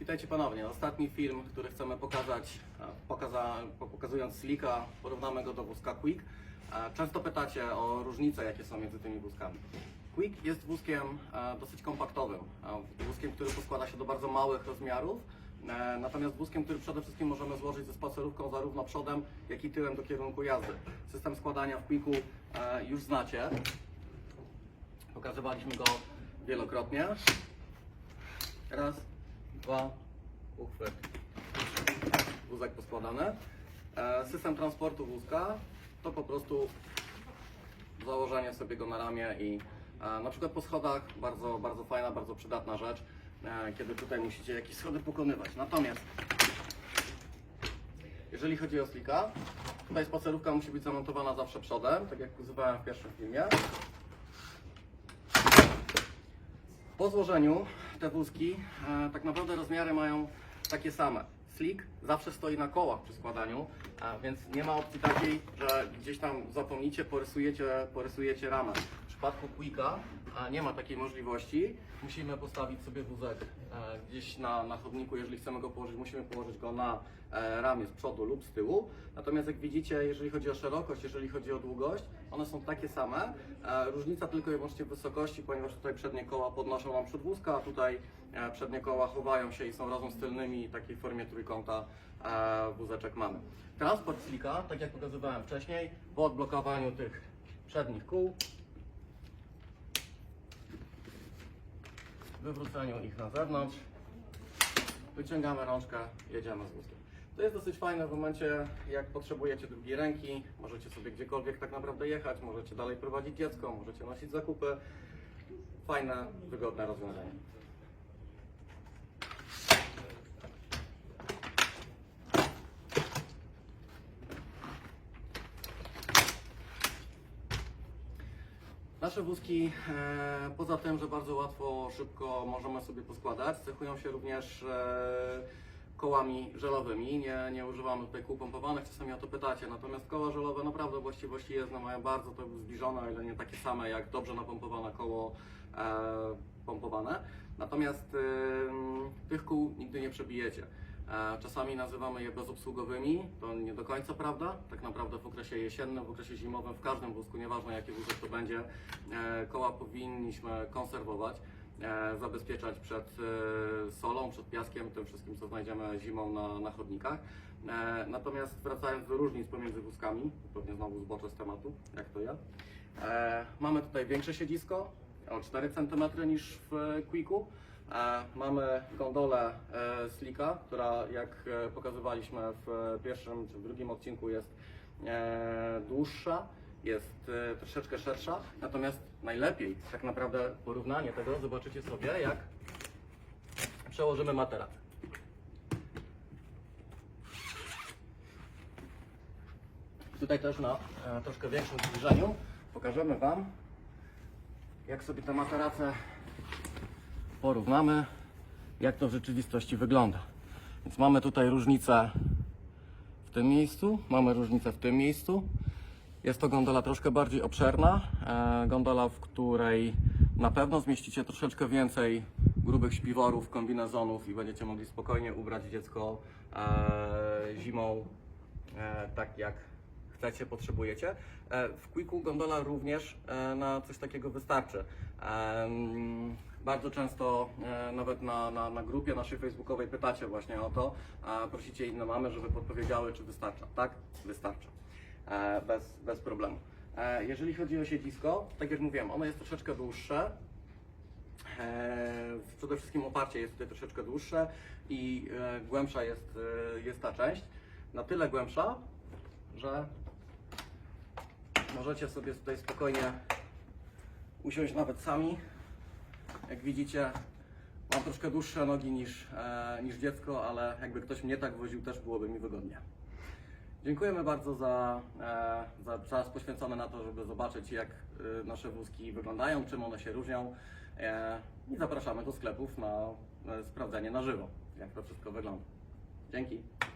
Witajcie ponownie. Ostatni film, który chcemy pokazać, e, pokaza, po- pokazując Slika, porównamy go do wózka Quick. E, Często pytacie o różnice, jakie są między tymi wózkami. Quick jest wózkiem e, dosyć kompaktowym, wózkiem, który poskłada się do bardzo małych rozmiarów, natomiast wózkiem, który przede wszystkim możemy złożyć ze spacerówką zarówno przodem, jak i tyłem do kierunku jazdy. System składania w Quicku już znacie. Pokazywaliśmy go wielokrotnie. Raz, dwa, uchwyt. Wózek poskładany. E, System transportu wózka to po prostu założenie sobie go na ramię i e, na przykład po schodach bardzo, bardzo fajna, bardzo przydatna rzecz, e, kiedy tutaj musicie jakieś schody pokonywać. Natomiast jeżeli chodzi o slika, tutaj spacerówka musi być zamontowana zawsze przodem, tak jak pokazywałem w pierwszym filmie. Po złożeniu te wózki e, tak naprawdę rozmiary mają takie same. Slick zawsze stoi na kołach przy składaniu, a więc nie ma opcji takiej, że gdzieś tam zapomnicie, porysujecie, porysujecie ramę. W przypadku Quicka a nie ma takiej możliwości. Musimy postawić sobie wózek e, gdzieś na, na chodniku, jeżeli chcemy go położyć, musimy położyć go na e, ramię z przodu lub z tyłu. Natomiast jak widzicie, jeżeli chodzi o szerokość, jeżeli chodzi o długość, one są takie same. E, różnica tylko i wyłącznie w wysokości, ponieważ tutaj przednie koła podnoszą nam przód wózka, a tutaj przednie koła chowają się i są razem z tylnymi w takiej formie trójkąta wózeczek mamy. Transport slika, tak jak pokazywałem wcześniej, po odblokowaniu tych przednich kół wywróceniu ich na zewnątrz, wyciągamy rączkę, jedziemy z wózkiem. To jest dosyć fajne w momencie, jak potrzebujecie drugiej ręki, możecie sobie gdziekolwiek tak naprawdę jechać, możecie dalej prowadzić dziecko, możecie nosić zakupy. Fajne, wygodne rozwiązanie. Nasze wózki, e, poza tym, że bardzo łatwo, szybko możemy sobie poskładać, cechują się również e, kołami żelowymi. Nie, nie używamy tutaj kół pompowanych, czasami o to pytacie. Natomiast koła żelowe naprawdę właściwości jezdne mają bardzo to zbliżone, o ile nie takie same jak dobrze napompowane koło e, pompowane. Natomiast e, tych kół nigdy nie przebijecie. E, Czasami nazywamy je bezobsługowymi, to nie do końca prawda. Tak naprawdę w okresie jesiennym, w okresie zimowym, w każdym wózku, nieważne jaki wózek to będzie, e, koła powinniśmy konserwować, e, zabezpieczać przed solą, przed piaskiem, tym wszystkim co znajdziemy zimą na, na chodnikach. Natomiast wracając do różnic pomiędzy wózkami, pewnie znowu zboczę z tematu, jak to ja. Mamy tutaj większe siedzisko, o 4 cm niż w Quicku. E, Mamy gondolę e, Slika, która jak e, pokazywaliśmy w pierwszym czy w drugim odcinku jest e, dłuższa, jest e, troszeczkę szersza. Natomiast najlepiej tak naprawdę porównanie tego zobaczycie sobie jak przełożymy materac. Tutaj też na e, troszkę większym zbliżeniu pokażemy Wam jak sobie te materace porównamy, jak to w rzeczywistości wygląda. Więc mamy tutaj różnicę w tym miejscu, mamy różnicę w tym miejscu. Jest to gondola troszkę bardziej obszerna, e, gondola, w której na pewno zmieścicie troszeczkę więcej grubych śpiworów, kombinezonów i będziecie mogli spokojnie ubrać dziecko e, zimą e, tak jak chcecie, potrzebujecie. W Quicku gondola również na coś takiego wystarczy. Bardzo często e, nawet na, na, na grupie naszej facebookowej pytacie właśnie o to, a prosicie inne mamy, żeby podpowiedziały, czy wystarcza. Tak, wystarcza. E, Bez, bez problemu. E, Jeżeli chodzi o siedzisko, tak jak mówiłem, ono jest troszeczkę dłuższe. Przede wszystkim oparcie jest tutaj troszeczkę dłuższe i głębsza jest, jest ta część. Na tyle głębsza, że możecie sobie tutaj spokojnie usiąść nawet sami. Jak widzicie, mam troszkę dłuższe nogi niż, e, niż dziecko, ale jakby ktoś mnie tak woził, też byłoby mi wygodnie. Dziękujemy bardzo za, e, za czas poświęcony na to, żeby zobaczyć, jak e, nasze wózki wyglądają, czym one się różnią. I zapraszamy do sklepów na sprawdzenie na żywo, jak to wszystko wygląda. Dzięki.